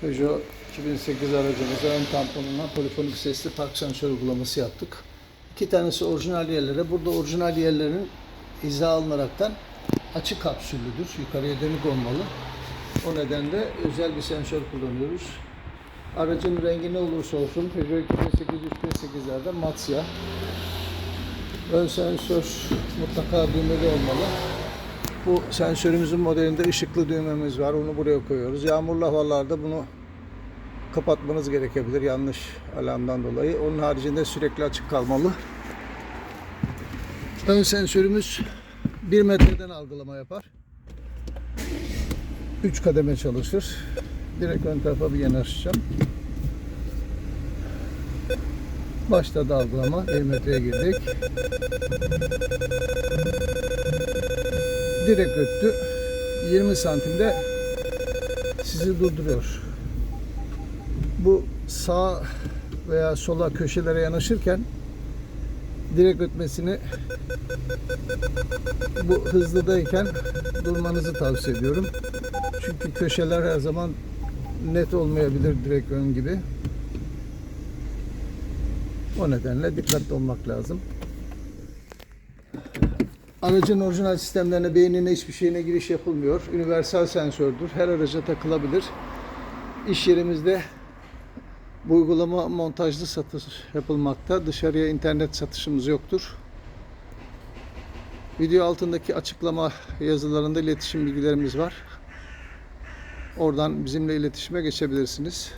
Peugeot 2008 aracımıza ön tamponuna polifonik sesli park sensör uygulaması yaptık. İki tanesi orijinal yerlere. Burada orijinal yerlerin hiza alınaraktan açık kapsüllüdür. Yukarıya dönük olmalı. O nedenle özel bir sensör kullanıyoruz. Aracın rengi ne olursa olsun Peugeot 2008 358'lerde mat siyah. Ön sensör mutlaka düğmeli olmalı. Bu sensörümüzün modelinde ışıklı düğmemiz var. Onu buraya koyuyoruz. Yağmurlu havalarda bunu kapatmanız gerekebilir yanlış alarmdan dolayı. Onun haricinde sürekli açık kalmalı. Ön sensörümüz 1 metreden algılama yapar. 3 kademe çalışır. Direkt ön tarafa bir yanaşacağım. Başladı algılama. 1 metreye girdik. Direkt öttü. 20 santimde sizi durduruyor. Bu sağ veya sola köşelere yanaşırken direkt ötmesini bu hızlıdayken durmanızı tavsiye ediyorum. Çünkü köşeler her zaman net olmayabilir direkt ön gibi. O nedenle dikkatli olmak lazım. Aracın orijinal sistemlerine, beynine hiçbir şeyine giriş yapılmıyor. Universal sensördür. Her araca takılabilir. İş yerimizde bu uygulama montajlı satış yapılmakta. Dışarıya internet satışımız yoktur. Video altındaki açıklama yazılarında iletişim bilgilerimiz var. Oradan bizimle iletişime geçebilirsiniz.